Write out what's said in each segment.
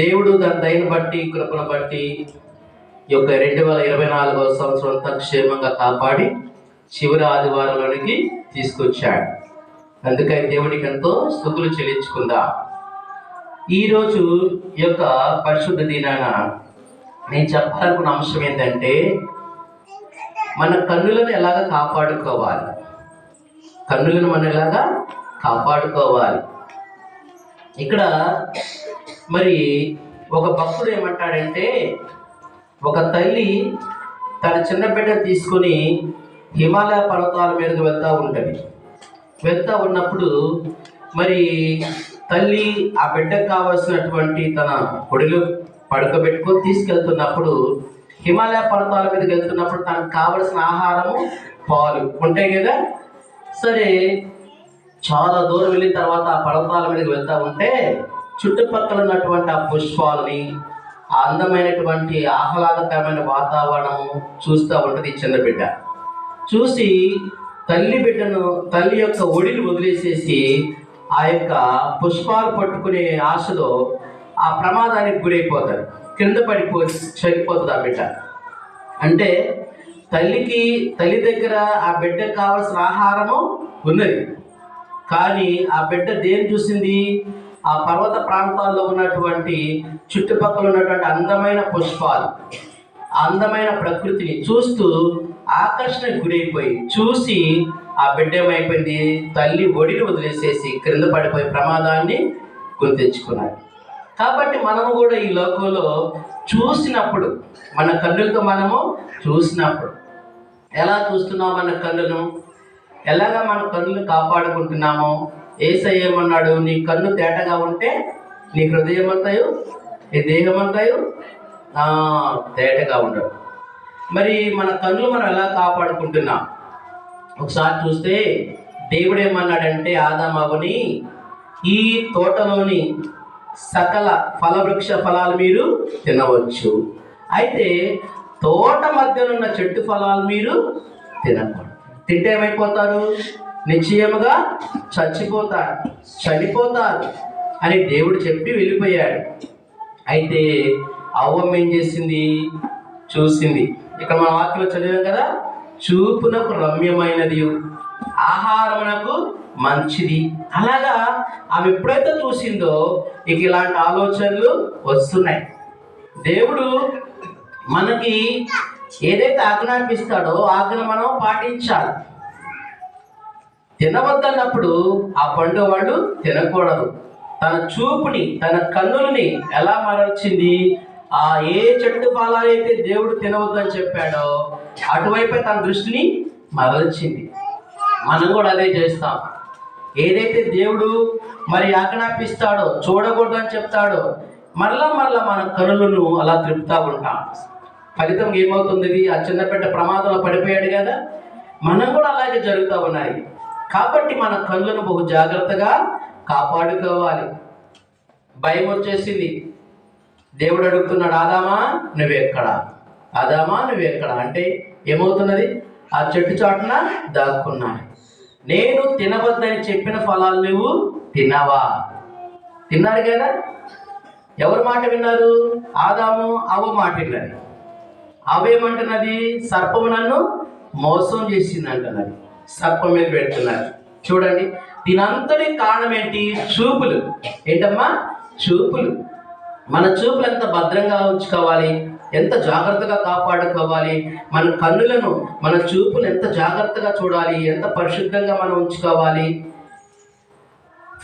దేవుడు తన దయను బట్టి కృపను బట్టి ఈ యొక్క రెండు వేల ఇరవై నాలుగవ సంవత్సరం అంతా క్షేమంగా కాపాడి చివరి ఆదివారంలోనికి తీసుకొచ్చాడు. అందుకని దేవుడికి ఎంతో స్థుతులు చెల్లించుకుందా. ఈరోజు ఈ యొక్క పరిశుద్ధ దినాన నేను చెప్పాలనుకున్న అంశం ఏంటంటే మన కన్నులను ఎలాగ కాపాడుకోవాలి? కన్నులను మనం ఎలాగా కాపాడుకోవాలి? ఇక్కడ మరి ఒక భక్తుడు ఏమంటాడంటే ఒక తల్లి తన చిన్న బిడ్డను తీసుకొని హిమాలయ పర్వతాల మీదకి వెళ్తూ ఉంటుంది. వెళ్తూ ఉన్నప్పుడు మరి తల్లి ఆ బిడ్డకు కావాల్సినటువంటి తన కొడులు పడుకోబెట్టుకొని తీసుకెళ్తున్నప్పుడు హిమాలయ పర్వతాల మీదకి వెళ్తున్నప్పుడు తనకు కావలసిన ఆహారము పాలు ఉంటాయి కదా? సరే చాలా దూరం వెళ్ళిన తర్వాత ఆ పర్వతాల మీదకి వెళ్తా ఉంటే చుట్టుపక్కల ఉన్నటువంటి ఆ పుష్పాలని ఆ అందమైనటువంటి ఆహ్లాదకరమైన వాతావరణం చూస్తూ ఉంటుంది చిన్న బిడ్డ చూసి తల్లి బిడ్డను తల్లి యొక్క ఒడిని వదిలేసేసి ఆ యొక్క పుష్పాలు పట్టుకునే ఆశలో ఆ ప్రమాదానికి గురైపోతారు కింద పడిపో చనిపోతుంది ఆ బిడ్డ. అంటే తల్లికి తల్లి దగ్గర ఆ బిడ్డకు కావాల్సిన ఆహారము ఉన్నది. కానీ ఆ బిడ్డ దేని చూసింది? ఆ పర్వత ప్రాంతాల్లో ఉన్నటువంటి చుట్టుపక్కల ఉన్నటువంటి అందమైన పుష్పాలు అందమైన ప్రకృతిని చూస్తూ ఆకర్షణకు గురైపోయి చూసి ఆ బిడ్డ ఏమైపోయింది? తల్లి ఒడిని వదిలేసేసి క్రింద పడిపోయే ప్రమాదాన్ని కొని కాబట్టి మనము కూడా ఈ లోకంలో చూసినప్పుడు మన కన్నులతో మనము చూసినప్పుడు ఎలా చూస్తున్నాం మన కన్నును ఎలాగా మన కన్నులు కాపాడుకుంటున్నామో ఏసై ఏమన్నాడు? నీ కన్ను తేటగా ఉంటే నీ హృదయం అంతాయు నీ దేహం అంతాయు తేటగా ఉండడు. మరి మన కన్నులు మనం ఎలా కాపాడుకుంటున్నాం? ఒకసారి చూస్తే దేవుడు ఏమన్నాడంటే ఆదామవని ఈ తోటలోని సకల ఫలవృక్ష ఫలాలు మీరు తినవచ్చు. అయితే తోట మధ్యలో ఉన్న చెట్టు ఫలాలు మీరు తినకూడదు. తింటే ఏమైపోతారు? నిశ్చయముగా చచ్చిపోతారు చనిపోతారు అని దేవుడు చెప్పి వెళ్ళిపోయాడు. అయితే అవ్వమ్మ ఏం చేసింది? చూసింది. ఇక్కడ మన వాక్యం చదివాం కదా చూపునకు రమ్యమైనది ఆహారమునకు మంచిది. అలాగా ఆమె ఎప్పుడైతే చూసిందో ఇక ఇలాంటి ఆలోచనలు వస్తున్నాయి. దేవుడు మనకి ఏదైతే ఆజ్ఞాపిస్తాడో ఆజ్ఞ మనం పాటించాలి. తినవద్దన్నప్పుడు ఆ పండు వాళ్ళు తినకూడదు. తన చూపుని తన కన్నులని ఎలా మరల్చింది ఆ ఏ చెట్టు ఫలాలైతే దేవుడు తినవద్దని చెప్పాడో అటువైపే తన దృష్టిని మరల్చింది. మనం కూడా అదే చేస్తాం. ఏదైతే దేవుడు మరి ఆజ్ఞాపిస్తాడో చూడకూడదని చెప్తాడో మరలా మరలా మన కనులను అలా తిప్పుతా ఉంటాం. ఫలితం ఏమవుతుంది? ఆ చిన్నపెట్ట ప్రమాదంలో పడిపోయాడు కదా. మనం కూడా అలాగే జరుగుతూ ఉన్నాయి. కాబట్టి మన కళ్ళను బహు జాగ్రత్తగా కాపాడుకోవాలి. భయం వచ్చేసింది. దేవుడు అడుగుతున్నాడు ఆదామా నువ్వెక్కడ ఆదామా నువ్వెక్కడ అంటే ఏమవుతున్నది? ఆ చెట్టు చాటున దాక్కున్నా నేను తినవద్దని చెప్పిన ఫలాలు నువ్వు తిన్నావా? తిన్నారు కదా? ఎవరు మాట విన్నారు? ఆదాము అవ మాట విన్నది. అవేమంటున్నది సర్పము నన్ను మోసం చేసింది అంటున్నది సర్పం మీద పెడుతున్నారు. చూడండి దీనంతటి కారణం ఏంటి? చూపులు. ఏంటమ్మా? చూపులు. మన చూపులు ఎంత భద్రంగా ఉంచుకోవాలి? ఎంత జాగ్రత్తగా కాపాడుకోవాలి? మన కన్నులను మన చూపులు ఎంత జాగ్రత్తగా చూడాలి? ఎంత పరిశుద్ధంగా మనం ఉంచుకోవాలి?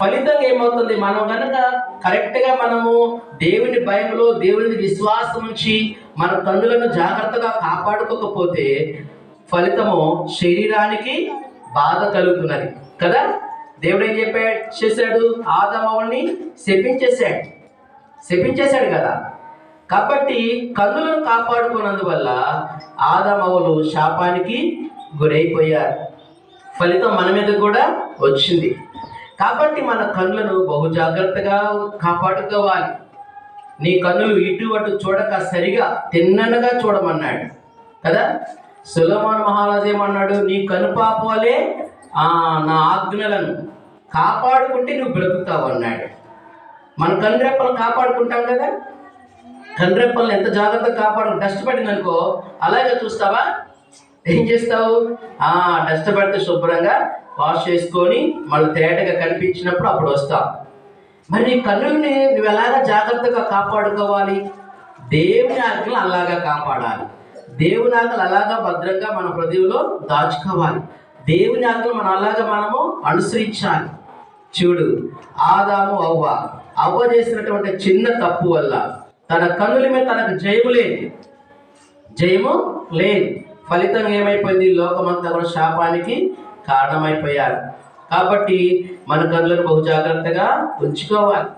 ఫలితంగా ఏమవుతుంది? మనం కనుక కరెక్ట్గా మనము దేవుని భయంలో దేవుని విశ్వాసం ఉంచి మన కన్నులను జాగ్రత్తగా కాపాడుకోకపోతే ఫలితము శరీరానికి బాధ కలుగుతున్నది. కదా? దేవుడు ఏం చెప్పాడు చేశాడు? ఆదమవుని శపించేశాడు. శపించేశాడు కదా? కాబట్టి కన్నులను కాపాడుకున్నందువల్ల ఆదమవులు శాపానికి గురైపోయారు. ఫలితం మన మీద కూడా వచ్చింది. కాబట్టి మన కన్నులను బహు జాగ్రత్తగా కాపాడుకోవాలి. నీ కన్నులు ఇటు అటు చూడక సరిగా తిన్ననగా చూడమన్నాడు. కదా? సులమాన్ మహారాజు ఏమన్నాడు? నీ కనుపాపలే ఆ, నా ఆజ్ఞలను కాపాడుకుంటే నువ్వు బ్రతుకుతావు అన్నాడు. మన కనురెప్పలు కాపాడుకుంటాం కదా? కనురెప్పలను ఎంత జాగ్రత్తగా కాపాడు డస్ట్ పడిందనుకో అలాగే చూస్తావా? ఏం చేస్తావు? ఆ డస్ట్ పడితే శుభ్రంగా వాష్ చేసుకొని మళ్ళీ తేటగా కనిపించినప్పుడు అప్పుడు వస్తావు. మరి నీ కన్నుల్ని నువ్వు ఎలాగా జాగ్రత్తగా కాపాడుకోవాలి? దేవుని ఆజ్ఞలు అలాగా కాపాడాలి. దేవుని ఆజ్ఞలు అలాగా భద్రంగా మన హృదయంలో దాచుకోవాలి. దేవుని ఆజ్ఞలు మనం అలాగా మనము అనుసరించాలి. చూడు ఆదాము అవ్వ అవ్వ చేసినటువంటి చిన్న తప్పు వల్ల తన కన్నుల మీద తనకు జయము లేదు. జయము లేదు. ఫలితం ఏమైపోయింది? లోకమంతా కూడా శాపానికి కారణమైపోయారు. కాబట్టి మన కన్నులను బహు జాగ్రత్తగా ఉంచుకోవాలి.